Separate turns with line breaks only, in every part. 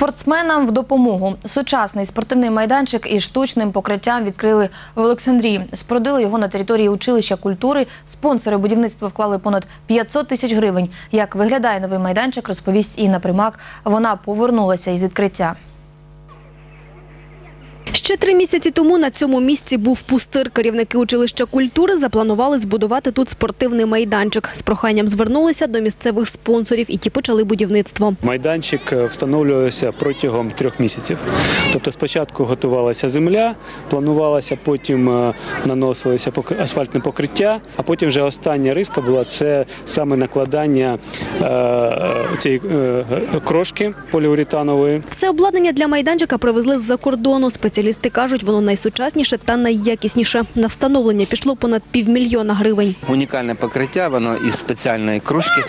Спортсменам в допомогу сучасний спортивний майданчик із штучним покриттям відкрили в Олександрії. Спродили його на території училища культури. Спонсори будівництва вклали понад 500 тисяч гривень. Як виглядає новий майданчик, розповість Інна Примак. Вона повернулася із відкриття.
Ще три місяці тому на цьому місці був пустир. Керівники училища культури запланували збудувати тут спортивний майданчик. З проханням звернулися до місцевих спонсорів, і ті почали будівництво.
Майданчик е, встановлювався протягом трьох місяців. Тобто спочатку готувалася земля, планувалося, потім е, наносилося асфальтне покриття, а потім вже остання риска була це саме накладання е, цієї е, крошки поліуретанової.
Все обладнання для майданчика привезли з-за кордону. Спеціалісти кажуть, воно найсучасніше та найякісніше. На встановлення пішло понад півмільйона гривень.
Унікальне покриття, воно із спеціальної кружки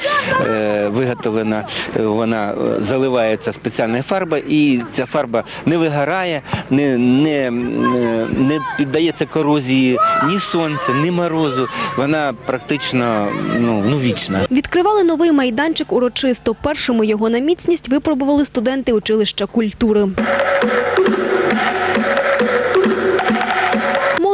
е, виготовлена, е, вона е, заливається спеціальною фарбою, і ця фарба не вигорає, не, не, не піддається корозії ні сонця, ні морозу. Вона практично ну, ну, вічна.
Відкривали новий майданчик урочисто. Першими його на міцність випробували студенти училища культури.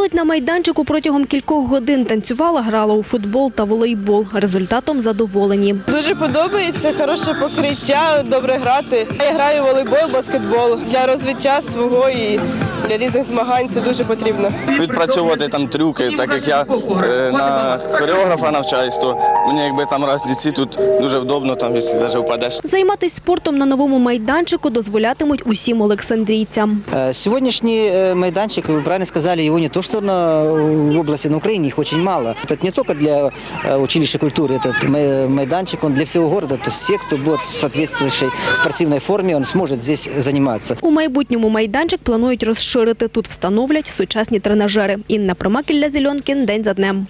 Молодь на майданчику протягом кількох годин танцювала, грала у футбол та волейбол. Результатом задоволені.
Дуже подобається, хороше покриття, добре грати. Я граю в волейбол, баскетбол для розвиття свого і для різних змагань це дуже потрібно.
відпрацьовувати там трюки, так як я е, на хореографа навчаюсь, то мені якби там раз ліці тут дуже вдобно, там, якщо навіть впадеш.
Займатися спортом на новому майданчику дозволятимуть усім олександрійцям.
Э, Сегодняшний э, майданчик, вы правильно сказали, его не то что на, в области, на Украине, их очень мало. Это не только для э, училища культуры, этот май- майданчик, он для всего города. То есть все, кто будет в соответствующей спортивной форме, он сможет здесь заниматься.
У майбутньому майданчик планують розширити. Тут встановлять сучасні тренажери. Інна Промакілля Зільонкін. День за днем.